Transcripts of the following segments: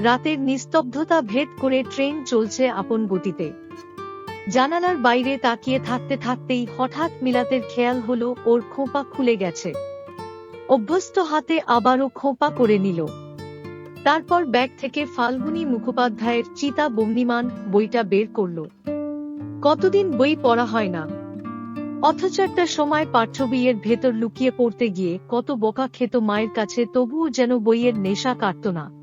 রাতের নিস্তব্ধতা ভেদ করে ট্রেন চলছে আপন গতিতে। জানালার বাইরে তাকিয়ে থাকতে থাকতেই হঠাৎ মিলাতের খেয়াল হলো, ওর খোঁপা খুলে গেছে। অভ্যস্ত হাতে আবারও খোঁপা করে নিল। তারপর ব্যাগ থেকে ফাল্গুনী মুখোপাধ্যায়ের চিতা বন্দিমান বইটা বের করল। কতদিন বই পড়া হয় না। অথচ একটা সময় পাঠ্য বইয়ের ভেতর লুকিয়ে পড়তে গিয়ে কত বোকা খেত মায়ের কাছে, তবুও যেন বইয়ের নেশা কাটত না।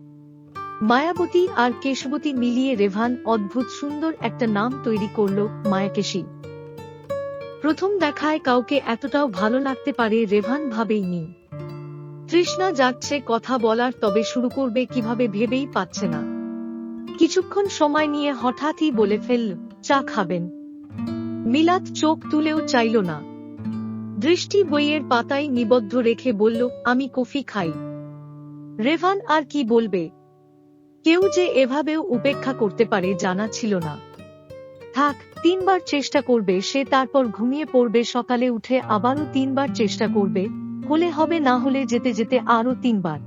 মায়াবতী আর কেশবতী মিলিয়ে রেভান অদ্ভুত সুন্দর একটা নাম তৈরি করল মায়াকেশী। প্রথম দেখায় কাউকে এতটাও ভালো লাগতে পারে রেভান ভাবেইনি। তৃষ্ণা যাচ্ছে কথা বলার তবে শুরু করবে কীভাবে ভেবেই পাচ্ছে না। কিছুক্ষণ সময় নিয়ে হঠাৎই বলে ফেলল, চা খাবেন। মিলাত চোখ তুলেও চাইল না। দৃষ্টি বইয়ের পাতায় নিবদ্ধ রেখে বলল, আমি কফি খাই। রেভান আর কি বলবে? কেউ যে এভাবেও উপেক্ষা করতে পারে জানা ছিল না। থাক, তিনবার চেষ্টা করবে, সে তারপর ঘুমিয়ে পড়বে, সকালে উঠে আবারও তিনবার চেষ্টা করবে, হলে হবে না হলে যেতে যেতে আরও তিনবার।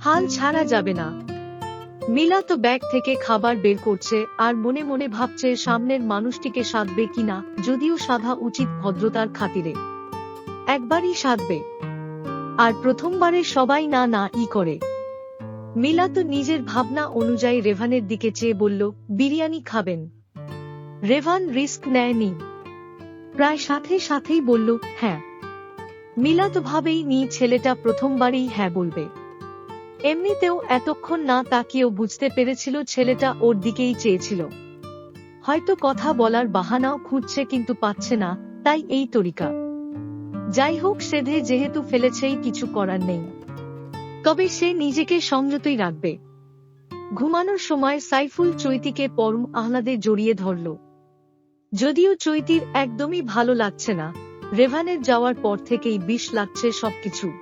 হাল ছাড়া যাবে না। মিলা তো ব্যাগ থেকে খাবার বের করছে, আর মনে মনে ভাবছে সামনের মানুষটিকে সাধবে কিনা যদিও সাধা উচিত ভদ্রতার খাতিরে। একবারই সাধবে। আর প্রথমবারে সবাই না না ই করে। মিলা তো নিজের ভাবনা অনুযায়ী রেভানের দিকে চেয়ে বলল, বিরিয়ানি খাবেন? রেভান রিস্ক নেয়নি। প্রায় সাথে সাথেই বলল হ্যাঁ। মিলা তো ভাবেই নি ছেলেটা প্রথমবারই হ্যাঁ বলবে। এমনিতেও এতক্ষণ না তাকিয়েও বুঝতে পেরেছিল ছেলেটা ওর দিকেই চেয়েছিল। হয়তো কথা বলার বাহানাও খুঁজছে কিন্তু পাচ্ছে না, তাই এই তরিকা। যাই হোক, সেধে যেহেতু ফেলেছেই কিছু করার নেই। তবে সে নিজেকে সংযতই রাখবে। ঘুমানোর সময় সাইফুল চৈতিকে পরম আহ্লাদে জড়িয়ে ধরল। যদিও চৈতির একদমই ভালো লাগছে না, রেভানের যাওয়ার পর থেকেই বিষ লাগছে সবকিছু।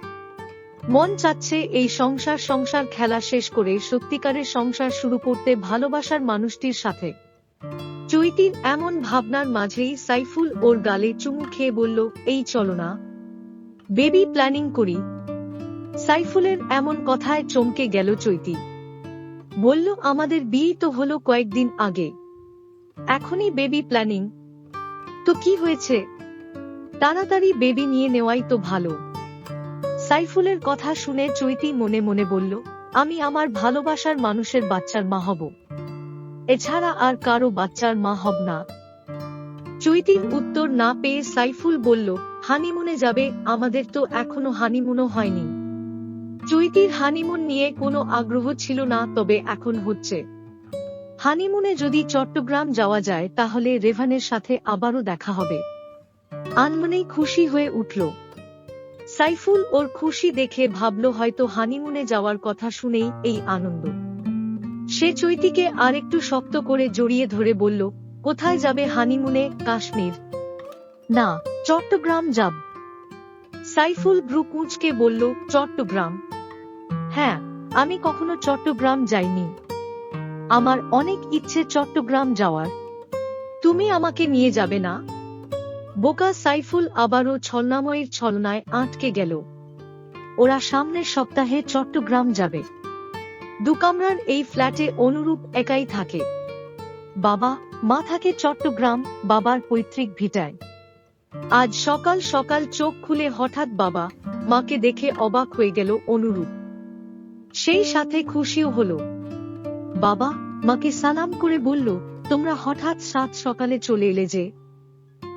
মন চাচ্ছে এই সংসার সংসার খেলা শেষ করে সত্যিকারের সংসার শুরু করতে ভালোবাসার মানুষটির সাথে। চৈতির এমন ভাবনার মাঝেই সাইফুল ওর গালে চুমু খেয়ে বলল, এই চলো না। বেবি প্ল্যানিং করি সাইফুলের এমন কথায় চমকে গেল চৈতি। বলল, আমাদের বিয়ে তো হলো কয়েকদিন আগে। এখনই বেবি প্ল্যানিং। তো কি হয়েছে? তাড়াতাড়ি বেবি নিয়ে নেওয়াই তো ভালো। সাইফুলের কথা শুনে চৈতি মনে মনে বলল, আমি আমার ভালোবাসার মানুষের বাচ্চার মা হব। এছাড়া আর কারও বাচ্চার মা হব না। চৈতির উত্তর না পেয়ে সাইফুল বলল, হানিমুনে যাবে, আমাদের তো এখনও হানিমুনও হয়নি। চৈতির হানিমুন নিয়ে কোনো আগ্রহ ছিল না, তবে এখন হচ্ছে। হানিমুনে যদি চট্টগ্রাম যাওয়া যায়, তাহলে রেভানের সাথে আবারও দেখা হবে। আনমনেই খুশি হয়ে উঠল। সাইফুল ওর খুশি দেখে ভাবল, হয়তো হানিমুনে যাওয়ার কথা শুনেই এই আনন্দ। সে চৈতিকে আরেকটু শক্ত করে জড়িয়ে ধরে বলল, কোথায় যাবে হানিমুনে, কাশ্মীর? না, চট্টগ্রাম যাব। সাইফুল ব্রু কুঁচকে বলল, চট্টগ্রাম? হ্যাঁ আমি কখনো চট্টগ্রাম যাইনি। আমার অনেক ইচ্ছে চট্টগ্রাম যাওয়ার। তুমি আমাকে নিয়ে যাবে না? বোকা সাইফুল আবারও ছলনাময়ের ছলনায় আটকে গেল। ওরা সামনের সপ্তাহে চট্টগ্রাম যাবে। দুকামরার এই ফ্ল্যাটে অনুরূপ একাই থাকে। বাবা, মা থাকে চট্টগ্রাম, বাবার পৈতৃক ভিটায়। আজ সকাল সকাল চোখ খুলে হঠাৎ বাবা মাকে দেখে অবাক হয়ে গেল অনুরূপ। সেই সাথে খুশিও হলো। বাবা মাকে সালাম করে বলল, তোমরা হঠাৎ সাত সকালে চলে এলে যে?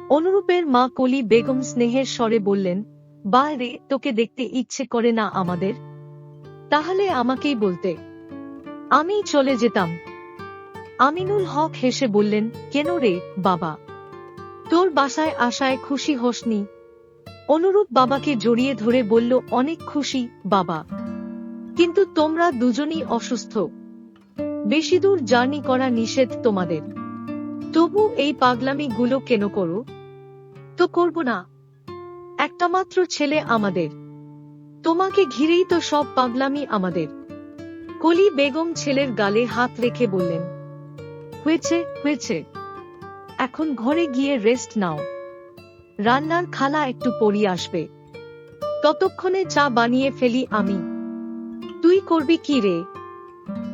অনুরূপের মা কলি বেগম স্নেহের স্বরে বললেন বা রে, তোকে দেখতে ইচ্ছে করে না আমাদের? তাহলে আমাকেই বলতে। আমি চলে যেতাম। আমিনুল হক হেসে বললেন, কেন রে, বাবা? তোর বাসায় আসায় খুশি হসনি। অনুরূপ বাবাকে জড়িয়ে ধরে বলল, অনেক খুশি, বাবা। কিন্তু তোমরা দুজনই অসুস্থ। বেশি দূর জার্নি করা নিষেধ তোমাদের। তবু এই পাগলামি গুলো কেন করো? তো করব না। একটা মাত্র ছেলে আমাদের। তোমাকে ঘিরেই তো সব পাগলামি আমাদের। কলি বেগম ছেলের গালে হাত রেখে বললেন, হয়েছে হয়েছে। এখন ঘরে গিয়ে রেস্ট নাও। রান্নার খালা একটু পড়ি আসবে। ততক্ষণে চা বানিয়ে ফেলি আমি। তুই করবি কি রে?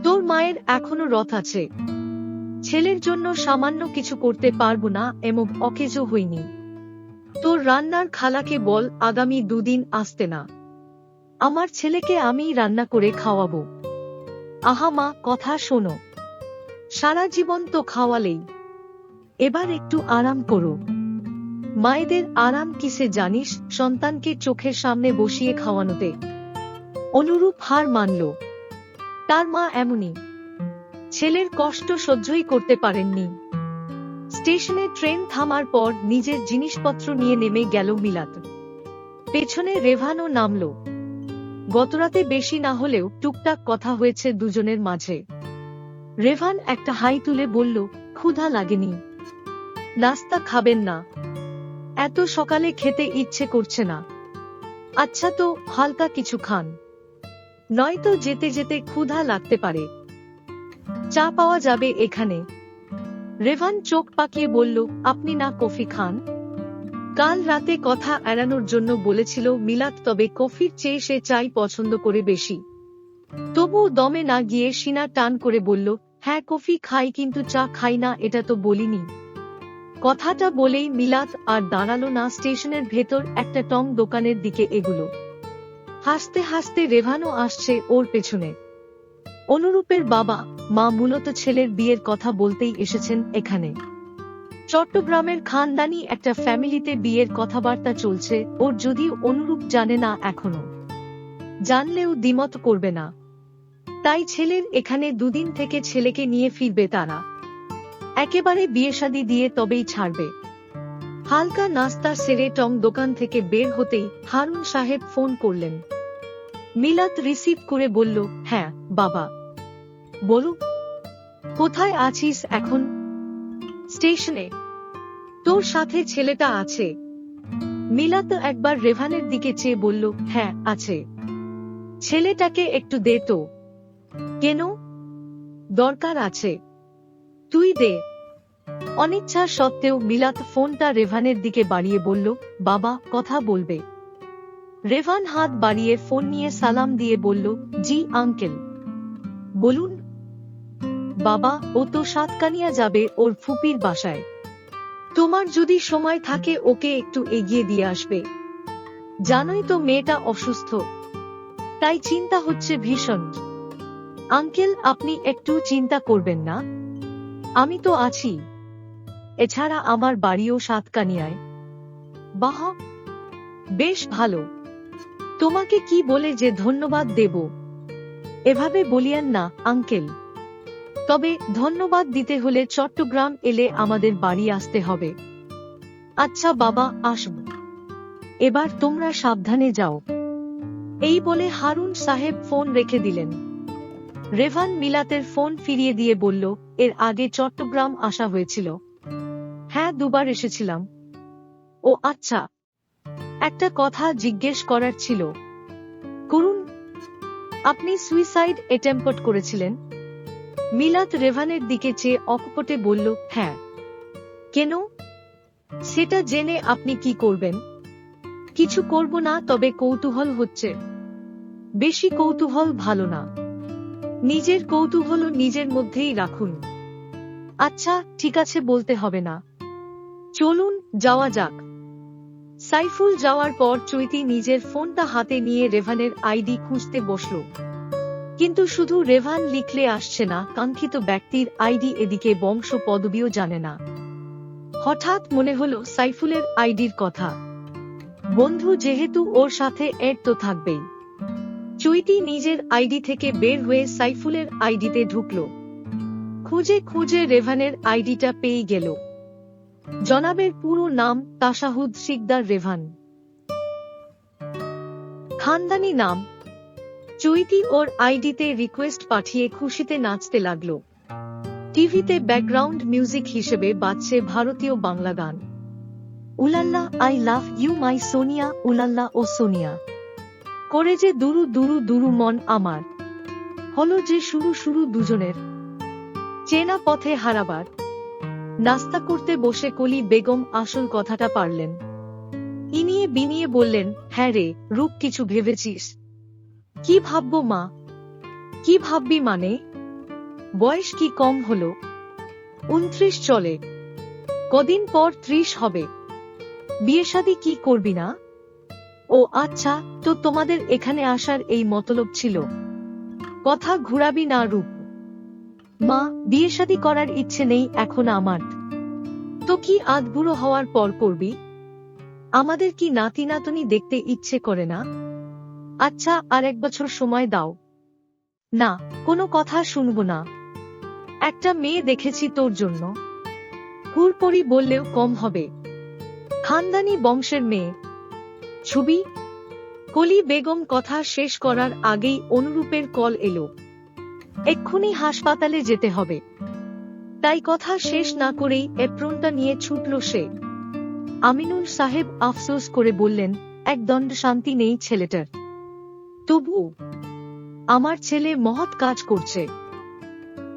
তোর মায়ের এখনও রথ আছে। ছেলের জন্য সামান্য কিছু করতে পারব না, এমন অকেজো হইনি। তোর রান্নার খালাকে বল, আগামী দুদিন আসতে না। আমার ছেলেকে আমি রান্না করে খাওয়াবো। আহা মা, কথা শোনো। সারা জীবন তো খাওয়ালেই। এবার একটু আরাম করো। মায়েদের আরাম কিসে জানিস? সন্তানকে চোখের সামনে বসিয়ে খাওয়ানোতে। অনুরূপ হার মানল। তার মা এমনই। ছেলের কষ্ট সহ্যই করতে পারেননি। স্টেশনে ট্রেন থামার পর নিজের জিনিসপত্র নিয়ে নেমে গেল মিলাত। পেছনে রেভানও নামল। গতরাতে বেশি না হলেও টুকটাক কথা হয়েছে দুজনের মাঝে। রেভান একটা হাই তুলে বলল, ক্ষুধা লাগেনি। নাস্তা খাবেন না। এত সকালে খেতে ইচ্ছে করছে না। আচ্ছা তো, হালকা কিছু খান। নয়তো যেতে যেতে ক্ষুধা লাগতে পারে। চা পাওয়া যাবে এখানে। রেভান চোখ পাকিয়ে বলল, আপনি না কফি খান? কাল রাতে কথা এড়ানোর জন্য বলেছিল মিলাত তবে কফির চেয়ে সে চাই পছন্দ করে বেশি। তবু দমে না গিয়ে সিনা টান করে বলল হ্যাঁ কফি খাই, কিন্তু চা খাই না, এটা তো বলিনি। কথাটা বলেই মিলাত আর দাঁড়াল না স্টেশনের ভেতর একটা টং দোকানের দিকে এগুলো। হাসতে হাসতে রেভানো আসছে ওর পেছনে। অনুরূপের বাবা, মা মূলত ছেলের বিয়ের কথা বলতেই এসেছেন এখানে। চট্টগ্রামের খানদানি একটা ফ্যামিলিতে বিয়ের কথাবার্তা চলছে, ওর যদিও অনুরূপ জানে না এখনও। জানলেও দ্বিমত করবে না। তাই ছেলের এখানে দুদিন থেকে ছেলেকে নিয়ে ফিরবে তারা। একেবারে বিয়ে শাদী দিয়ে তবেই ছাড়বে। হালকা নাস্তা সেরে টং দোকান থেকে বের হতেই হারুন সাহেব ফোন করলেন। মিলাত রিসিভ করে বলল হ্যাঁ বাবা। বলু কোথায় আছিস এখন? স্টেশনে। তোর সাথে ছেলেটা আছে। মিলাত একবার রেভানের দিকে চেয়ে বলল হ্যাঁ আছে। ছেলেটাকে একটু দে তো। কেন? দরকার আছে। তুই দে। অনিচ্ছা সত্ত্বেও মিলাত ফোনটা রেভানের দিকে বাড়িয়ে বলল, বাবা, কথা বলবে। রেভান হাত বাড়িয়ে ফোন নিয়ে সালাম দিয়ে বলল, জি, আঙ্কেল। বলুন, বাবা, ও তো সাতকানিয়া যাবে ওর ফুপির বাসায়। তোমার যদি সময় থাকে, ওকে একটু এগিয়ে দিয়ে আসবে। জানোই তো মেয়েটা অসুস্থ। তাই চিন্তা হচ্ছে ভীষণ। আঙ্কেল, আপনি একটু চিন্তা করবেন না। আমি তো আছি। এছাড়া আমার বাড়িও সাতকানিয়ায়। বাহ, বেশ ভালো। তোমাকে কি বলে যে ধন্যবাদ দেব? এভাবে বলিয়েন না, আঙ্কেল। তবে ধন্যবাদ দিতে হলে চট্টগ্রাম এলে আমাদের বাড়ি আসতে হবে। আচ্ছা বাবা, আসব। এবার তোমরা সাবধানে যাও। এই বলে হারুন সাহেব ফোন রেখে দিলেন। রেভান মিলাতের ফোন ফিরিয়ে দিয়ে বলল, এর আগে চট্টগ্রাম আসা হয়েছিল। হ্যাঁ দুবার এসেছিলাম। ও আচ্ছা একটা কথা জিজ্ঞেস করার ছিল। করুন, আপনি সুইসাইড এটেম্পট করেছিলেন। মিলাত রেভানের দিকে চেয়ে অকপটে বলল হ্যাঁ। কেন? সেটা জেনে আপনি কি করবেন? কিছু করব না, তবে কৌতূহল হচ্ছে। বেশি কৌতূহল ভালো না। নিজের কৌতূহল নিজের মধ্যেই রাখুন। আচ্ছা ঠিক আছে, বলতে হবে না। চলুন যাওয়া যাক। সাইফুল যাওয়ার পর চৈতি নিজের ফোনটা হাতে নিয়ে রেভানের আইডি খুঁজতে বসল। কিন্তু শুধু রেভান লিখলে আসছে না, কাঙ্ক্ষিত ব্যক্তির আইডি এদিকে বংশ পদবিও জানে না। হঠাৎ মনে হলো সাইফুলের আইডির কথা। বন্ধু যেহেতু ওর সাথে এড তো থাকবেই। চুইটি নিজের আইডি থেকে বের হয়ে সাইফুলের আইডিতে ঢুকল। খুঁজে খুঁজে রেভানের আইডিটা পেয়ে গেল। জনাবের পুরো নাম তাসাহুদ শিকদার রেভান। খানদানি নাম। চুইটি ওর আইডিতে রিকোয়েস্ট পাঠিয়ে খুশিতে নাচতে লাগল। টিভিতে ব্যাকগ্রাউন্ড মিউজিক হিসেবে বাজছে ভারতীয় বাংলা গান। উলাল্লা, I love you my Sonia, উলাল্লা ও সোনিয়া। করে যে দুরু দুরু দুরু মন আমার। হলো যে শুরু শুরু দুজনের। চেনা পথে হারাবার। নাস্তা করতে বসে কলি বেগম আসল কথাটা পারলেন। ইনিয়ে বিনিয়ে বললেন হ্যাঁ রে, রূপ কিছু ভেবেছিস। কি ভাববো মা? কি ভাববি মানে? বয়স কি কম হলো? উনত্রিশ চলে। কদিন পর ত্রিশ হবে। বিয়ে শাদী কি করবি না? ও আচ্ছা তো তোমাদের এখানে আসার এই মতলব ছিল। কথা ঘুরাবি না রূপ। মা বিয়ে শাদী করার ইচ্ছে নেই, এখন আমার। তো কি আধ বুড়ো হওয়ার পর করবি? আমাদের কি নাতি নাতনি দেখতে ইচ্ছে করে না? আচ্ছা আর এক বছর সময় দাও। না, কোনো কথা শুনব না। একটা মেয়ে দেখেছি তোর জন্য। হুরপরি বললেও কম হবে। খানদানি বংশের মেয়ে। ছবি? কলি বেগম কথা শেষ করার আগেই অনুরূপের কল এলো। এক্ষুনি হাসপাতালে যেতে হবে। তাই কথা শেষ না করেই এপ্রনটা নিয়ে ছুটল সে। আমিনুল সাহেব আফসোস করে বললেন, এক দণ্ড শান্তি নেই ছেলেটার। তবু আমার ছেলে মহৎ কাজ করছে।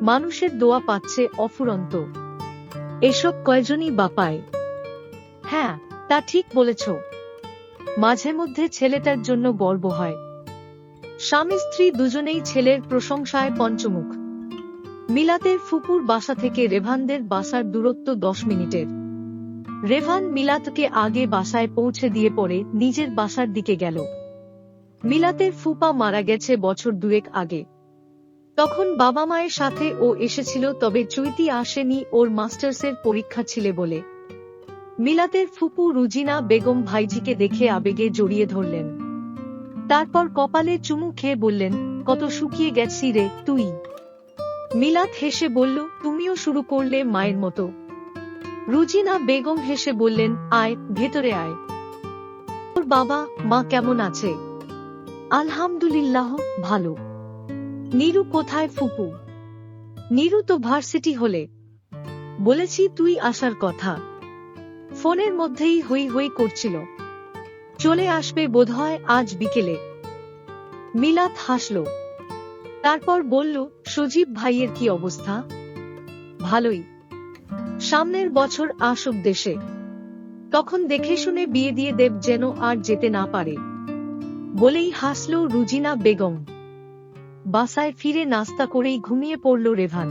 মানুষের দোয়া পাচ্ছে অফুরন্ত। এসব কয়জনই বাপায় হ্যাঁ তা ঠিক বলেছ। মাঝে মধ্যে ছেলেটার জন্য গর্ব হয়। স্বামী স্ত্রী দুজনেই ছেলের প্রশংসায় পঞ্চমুখ। মিলাতের ফুপুর বাসা থেকে রেভানদের বাসার দূরত্ব দশ মিনিটের। রেভান মিলাতকে আগে বাসায় পৌঁছে দিয়ে পরে নিজের বাসার দিকে গেল। মিলাতের ফুপা মারা গেছে বছর দুয়েক আগে। তখন বাবা মায়ের সাথে ও এসেছিল, তবে চৈতি আসেনি ওর মাস্টার্সের পরীক্ষা ছিলে বলে। মিলাতের ফুপু রুজিনা বেগম ভাইজিকে দেখে আবেগে জড়িয়ে ধরলেন। তারপর কপালে চুমু খেয়ে বললেন, কত শুকিয়ে গেছি রে, তুই। মিলাত হেসে বলল, তুমিও শুরু করলে মায়ের মতো। রুজিনা বেগম হেসে বললেন, আয়, ভেতরে আয়। ওর বাবা, মা কেমন আছে? আলহামদুলিল্লাহ, ভালো। নীরু কোথায়, ফুপু? নীরু তো ভার্সিটি হলে। বলেছি তুই আসার কথা। ফোনের মধ্যেই হই হই করছিল। চলে আসবে বোধহয় আজ বিকেলে। মিলাত হাসল। তারপর বলল, সজীব ভাইয়ের কি অবস্থা? ভালোই। সামনের বছর আসুক দেশে। তখন দেখে শুনে বিয়ে দিয়ে দেব যেন আর যেতে না পারে। বলেই হাসল রুজিনা বেগম। বাসায় ফিরে নাস্তা করেই ঘুমিয়ে পড়ল রেভান।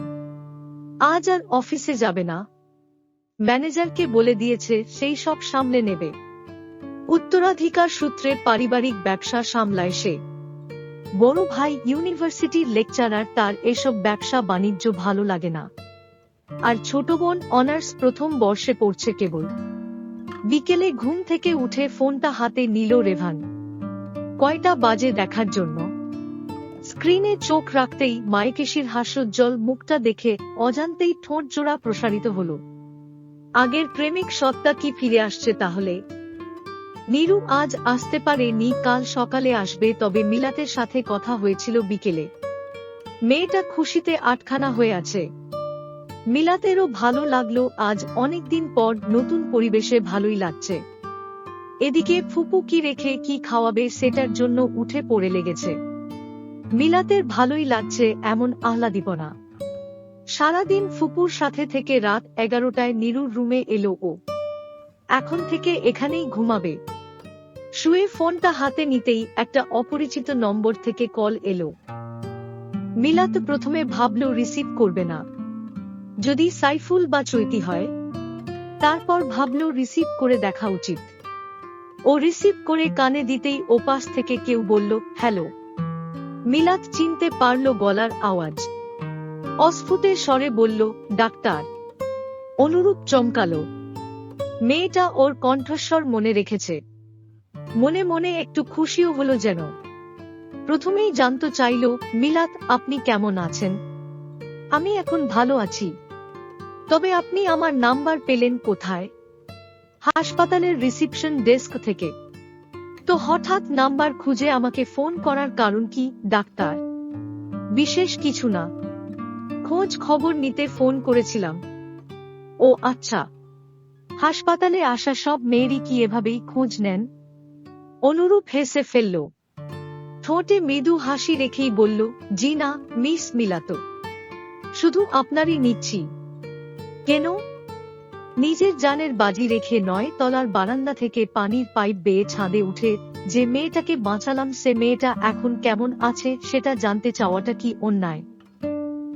আজ আর অফিসে যাবে না। ম্যানেজারকে বলে দিয়েছে, সেই সব সামলে নেবে। উত্তরাধিকার সূত্রে পারিবারিক ব্যবসা সামলায় সে। বড় ভাই ইউনিভার্সিটির লেকচারার তার এসব ব্যবসা বাণিজ্য ভালো লাগে না। আর ছোট বোন অনার্স প্রথম বর্ষে পড়ছে কেবল। বিকেলে ঘুম থেকে উঠে ফোনটা হাতে নিল রেভান। কয়টা বাজে দেখার জন্য। স্ক্রিনে চোখ রাখতেই মায়েকেশির হাস্যোজ্জ্বল মুখটা দেখে অজান্তেই ঠোঁট জোড়া প্রসারিত হল। আগের প্রেমিক সত্তা কি ফিরে আসছে তাহলে? নীরু আজ আসতে পারে নি কাল সকালে আসবে, তবে মিলাতের সাথে কথা হয়েছিল বিকেলে। মেয়েটা খুশিতে আটখানা হয়ে আছে। মিলাতেরও ভালো লাগল, আজ অনেকদিন পর নতুন পরিবেশে ভালোই লাগছে। এদিকে ফুপু কি রেখে কি খাওয়াবে সেটার জন্য উঠে পড়ে লেগেছে। মিলাতের ভালোই লাগছে এমন আহ্লাদীপনা। সারাদিন ফুপুর সাথে থেকে রাত এগারোটায় নিরুর রুমে এলো ও। এখন থেকে এখানেই ঘুমাবে। শুয়ে ফোনটা হাতে নিতেই একটা অপরিচিত নম্বর থেকে কল এলো। মিলাত প্রথমে ভাবল, রিসিভ করবে না। যদি সাইফুল বা চৈতি হয়, তারপর ভাবল, রিসিভ করে দেখা উচিত। ও রিসিভ করে কানে দিতেই ওপাশ থেকে কেউ বলল, হ্যালো। মিলাত চিনতে পারল গলার আওয়াজ। অস্ফুটে স্বরে বলল, ডাক্তার। অনুরূপ চমকালো। মেয়েটা ওর কণ্ঠস্বর মনে রেখেছে। মনে মনে একটু খুশিও হলো যেন। প্রথমেই জানতে চাইল, মিলাত, আপনি কেমন আছেন? আমি এখন ভালো আছি। তবে আপনি আমার নাম্বার পেলেন কোথায়? হাসপাতালের রিসিপশন ডেস্ক থেকে। তো হঠাৎ নাম্বার খুঁজে আমাকে ফোন করার কারণ কি, ডাক্তার? বিশেষ কিছু না। খোঁজ খবর নিতে ফোন করেছিলাম। ও আচ্ছা। হাসপাতালে আসা সব মেয়েরই কি এভাবেই খোঁজ নেন? অনুরূপ হেসে ফেলল। ঠোঁটে মৃদু হাসি রেখেই বলল, জি না, মিস মিলাত। শুধু আপনারই নিচ্ছি। কেন? নিজের জানের বাজি রেখে নয়, তলার বারান্দা থেকে পানির পাইপ বেয়ে ছাদে উঠে যে মেয়েটাকে বাঁচালাম, সে মেয়েটা এখন কেমন আছে সেটা জানতে চাওয়াটা কি অন্যায়?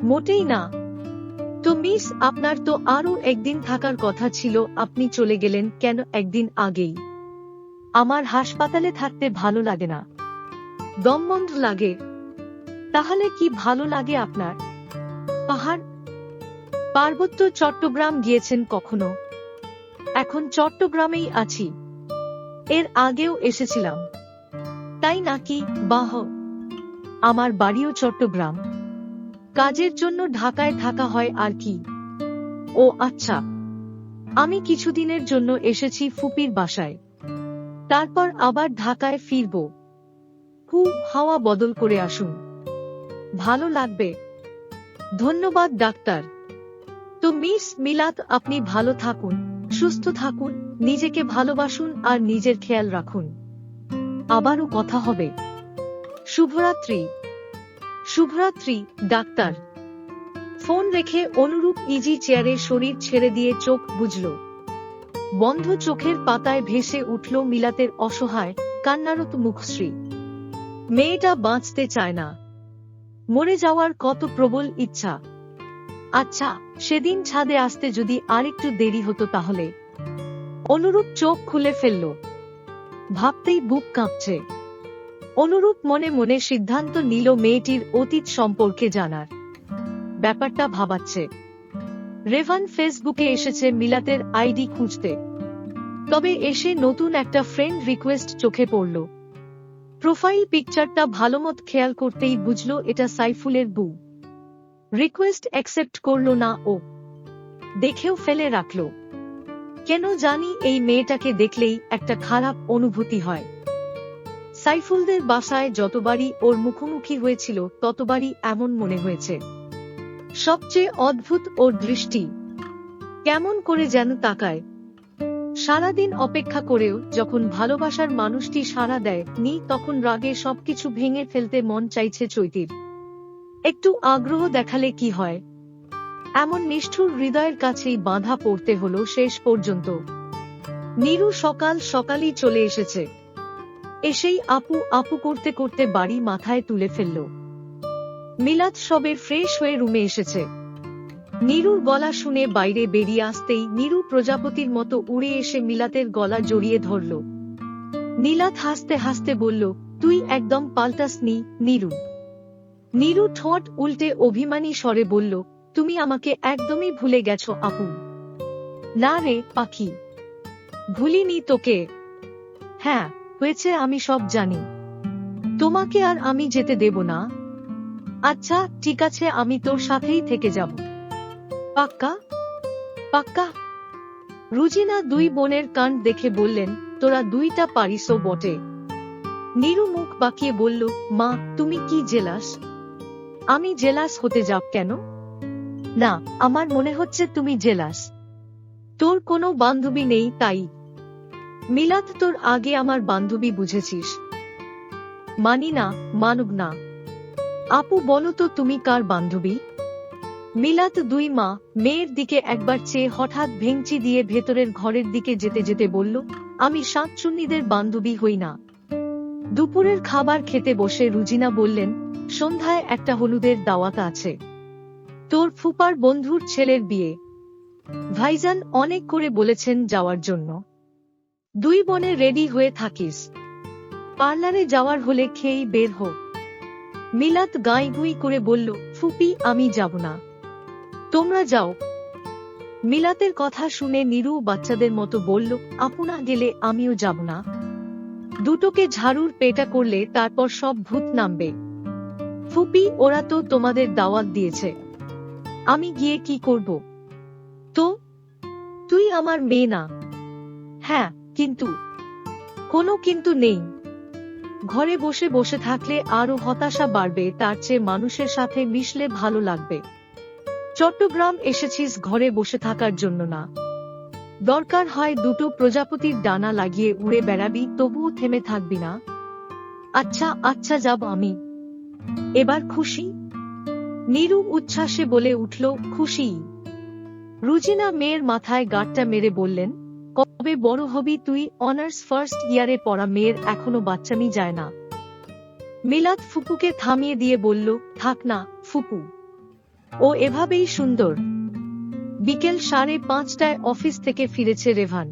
মোটেই না। তো মিস, আপনার তো আরও একদিন থাকার কথা ছিল, আপনি চলে গেলেন কেন একদিন আগেই? আমার হাসপাতালে থাকতে ভালো লাগে না। দমবন্ধ লাগে। তাহলে কি ভালো লাগে আপনার? পাহাড়? পার্বত্য চট্টগ্রাম গিয়েছেন কখনো? এখন চট্টগ্রামেই আছি। এর আগেও এসেছিলাম। তাই নাকি? বাহ! আমার বাড়িও চট্টগ্রাম। কাজের জন্য ঢাকায় থাকা হয় আর কি। ও আচ্ছা। আমি কিছুদিনের জন্য এসেছি ফুপির বাসায়। তারপর আবার ঢাকায় ফিরব। হু, হাওয়া বদল করে আসুন। ভালো লাগবে। ধন্যবাদ, ডাক্তার। তো মিস মিলাত, আপনি ভালো থাকুন, সুস্থ থাকুন, নিজেকে ভালোবাসুন আর নিজের খেয়াল রাখুন। আবারও কথা হবে। শুভরাত্রি। শুভরাত্রি, ডাক্তার। ফোন রেখে অনুরূপ ইজি চেয়ারে শরীর ছেড়ে দিয়ে চোখ বুঝল বন্ধ চোখের পাতায় ভেসে উঠল মিলাতের অসহায়, কান্নারত মুখশ্রী। মেয়েটা বাঁচতে চায় না। মরে যাওয়ার কত প্রবল ইচ্ছা। আচ্ছা সেদিন ছাদে আসতে যদি আরেকটু দেরি হতো তাহলে? অনুরূপ চোখ খুলে ফেলল। ভাবতেই বুক কাঁপছে। অনুরূপ মনে মনে সিদ্ধান্ত নিল মেয়েটির অতীত সম্পর্কে জানার। ব্যাপারটা ভাবাচ্ছে। রেভান ফেসবুকে এসেছে মিলাতের আইডি খুঁজতে। তবে এসে নতুন একটা ফ্রেন্ড রিকোয়েস্ট চোখে পড়ল। প্রোফাইল পিকচারটা ভালোমত খেয়াল করতেই বুঝল এটা সাইফুলের বউ। রিকোয়েস্ট অ্যাকসেপ্ট করল না ও। দেখেও ফেলে রাখল। কেন জানি এই মেয়েটাকে দেখলেই একটা খারাপ অনুভূতি হয়। সাইফুলদের বাসায় যতবারই ওর মুখোমুখি হয়েছিল ততবারই এমন মনে হয়েছে। সবচেয়ে অদ্ভুত ওর দৃষ্টি। কেমন করে যেন তাকায়। সারাদিন অপেক্ষা করেও যখন ভালোবাসার মানুষটি সাড়া দেয়, নি তখন রাগে সবকিছু ভেঙে ফেলতে মন চাইছে চৈতির। একটু আগ্রহ দেখালে কি হয়? এমন নিষ্ঠুর হৃদয়ের কাছেই বাঁধা পড়তে হলো শেষ পর্যন্ত। নীরু সকাল সকালই চলে এসেছে। এসেই আপু আপু করতে করতে বাড়ি মাথায় তুলে ফেলল। মিলাদ সবে ফ্রেশ হয়ে রুমে এসেছে। নীরুর গলা শুনে বাইরে বেরিয়ে আসতেই নীরু প্রজাপতির মতো উড়ে এসে মিলাতের গলা জড়িয়ে ধরল। নীলাত হাসতে হাসতে বলল, তুই একদম পাল্টাসনি নীরু। নীরু ঠোঁট উল্টে অভিমানী স্বরে বলল, তুমি আমাকে একদমই ভুলে গেছো, আপু। না রে, পাখি। ভুলিনি তোকে? হ্যাঁ হয়েছে, আমি সব জানি। তোমাকে আর আমি যেতে দেব না? আচ্ছা ঠিক আছে, আমি তোর সাথেই থেকে যাব। পাক্কা? পাক্কা? রুজিনা দুই বোনের কান দেখে বললেন, তোরা দুইটা পারিসও বটে। নিরু মুখ বাঁকিয়ে বলল, মা, তুমি কি জেলাস? আমি জেলাস হতে যাব কেন? না, আমার মনে হচ্ছে তুমি জেলাস। তোর কোনো বান্ধবী নেই তাই। মিলাদ, তোর আগে আমার বান্ধবী বুঝেছিস। মানি না মানুক না। আপু, বলো তো তুমি কার বান্ধবী? মিলাত দুই মা, মেয়ের দিকে একবার চেয়ে হঠাৎ ভেঙচি দিয়ে ভেতরের ঘরের দিকে যেতে যেতে বলল, আমি শাকচুন্নিদের বান্ধবী হই না। দুপুরের খাবার খেতে বসে রুজিনা বললেন, সন্ধ্যায় একটা হলুদের দাওয়াত আছে। তোর ফুপার বন্ধুর ছেলের বিয়ে। ভাইজান অনেক করে বলেছেন যাওয়ার জন্য। দুই বনে রেডি হয়ে থাকিস। পার্লারে যাওয়ার হলে খেয়েই বের হোক মিলাত গাই গুই করে বলল, ফুপি, আমি যাব না। তোমরা যাও। মিলাতের কথা শুনে নিরু বাচ্চাদের মতো বলল, আপনা গেলে আমিও যাব না। দুটোকে ঝাড়ুর পেটা করলে তারপর সব ভূত নামবে। ফুপি, ওরা তো তোমাদের দাওয়াত দিয়েছে। আমি গিয়ে কি করব? তো? তুই আমার মেয়ে না। হ্যাঁ কিন্তু? কোনো কিন্তু নেই। ঘরে বসে বসে থাকলে আরও হতাশা বাড়বে, তার চেয়ে মানুষের সাথে মিশলে ভালো লাগবে। চট্টগ্রাম এসেছিস ঘরে বসে থাকার জন্য না। দরকার হয় দুটো প্রজাপতির ডানা লাগিয়ে উড়ে বেড়াবি, তবুও থেমে থাকবি না। আচ্ছা আচ্ছা যাব আমি। এবার খুশি? নীরু উচ্ছ্বাসে বলে উঠল, খুশি। রুজিনা মেয়ের মাথায় গাঁটটা মেরে বললেন কবে বড় হবি তুই? অনার্স ফার্স্ট ইয়ারে পড়া মেয়ের এখনও বাচ্চামি যায় না। মিলাদ ফুপুকে থামিয়ে দিয়ে বলল, থাক না, ফুপু। ও এভাবেই সুন্দর। বিকেল সাড়ে পাঁচটায় অফিস থেকে ফিরেছে রেভান।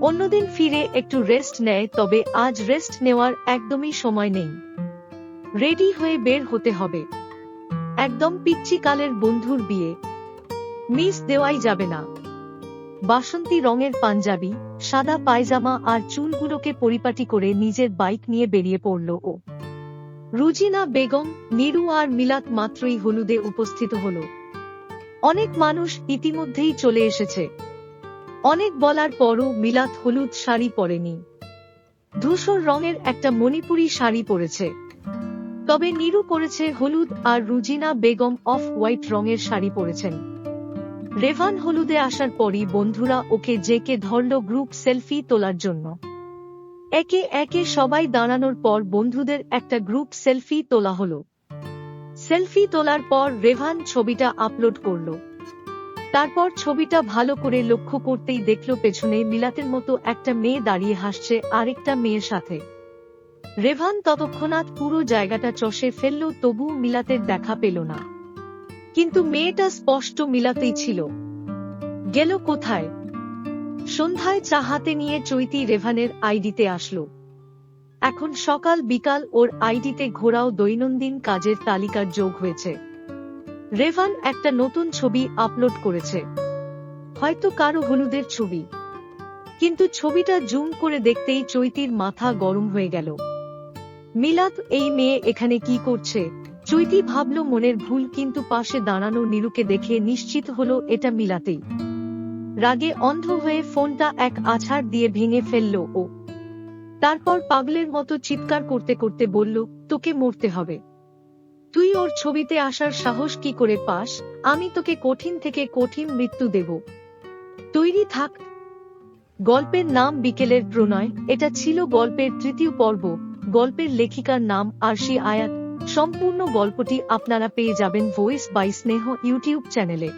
অন্যদিন ফিরে একটু রেস্ট নেয়, তবে আজ রেস্ট নেওয়ার একদমই সময় নেই। রেডি হয়ে বের হতে হবে। একদম পিচ্ছি কালের বন্ধুর বিয়ে। মিস দেওয়াই যাবে না। বাসন্তী রঙের পাঞ্জাবি, সাদা পায়জামা আর চুলগুলোকে পরিপাটি করে নিজের বাইক নিয়ে বেরিয়ে পড়ল ও। রুজিনা বেগম, নিরু আর মিলাত মাত্রই হলুদে উপস্থিত হল। অনেক মানুষ ইতিমধ্যেই চলে এসেছে। অনেক বলার পরও মিলাত হলুদ শাড়ি পরেনি। ধূসর রঙের একটা মণিপুরি শাড়ি পরেছে। তবে নিরু পরেছে হলুদ আর রুজিনা বেগম অফ হোয়াইট রঙের শাড়ি পরেছেন। রেভান হলুদে আসার পরই বন্ধুরা ওকে জেকে ধরল গ্রুপ সেলফি তোলার জন্য। একে একে সবাই দাঁড়ানোর পর বন্ধুদের একটা গ্রুপ সেলফি তোলা হলো। সেলফি তোলার পর রেভান ছবিটা আপলোড করল। তারপর ছবিটা ভালো করে লক্ষ্য করতেই দেখল পেছনে মিলাতের মতো একটা মেয়ে দাঁড়িয়ে হাসছে আরেকটা মেয়ের সাথে। রেভান ততক্ষণাৎ পুরো জায়গাটা চষে ফেলল তবু মিলাতের দেখা পেল না। কিন্তু মেয়েটা স্পষ্ট মিলাতেই ছিল। গেল কোথায়? সন্ধ্যায় চা হাতে নিয়ে চৈতি রেভানের আইডিতে আসলো। এখন সকাল বিকাল ওর আইডিতে ঘোরাও দৈনন্দিন কাজের তালিকার যোগ হয়েছে। রেভান একটা নতুন ছবি আপলোড করেছে। হয়তো কারও হলুদের ছবি। কিন্তু ছবিটা জুম করে দেখতেই চৈতির মাথা গরম হয়ে গেল। মিলাত, এই মেয়ে এখানে কি করছে? চৈতি ভাবল মনের ভুল কিন্তু পাশে দাঁড়ানো নীলুকে দেখে নিশ্চিত হলো এটা মিলাতেই। রাগে অন্ধ হয়ে ফোনটা এক আছাড় দিয়ে ভেঙে ফেলল ও। তারপর পাগলের মতো চিৎকার করতে করতে বলল, তোকে মরতে হবে। তুই ওর ছবিতে আসার সাহস কি করে পাস? আমি তোকে কঠিন থেকে কঠিন মৃত্যু দেব। তৈরি থাক। গল্পের নাম বিকেলের প্রণয়। এটা ছিল গল্পের তৃতীয় পর্ব। গল্পের লেখিকার নাম আরশি আয়াত। সম্পূর্ণ গল্পটি আপনারা পেয়ে যাবেন ভয়েস বাই স্নেহ ইউটিউব চ্যানেলে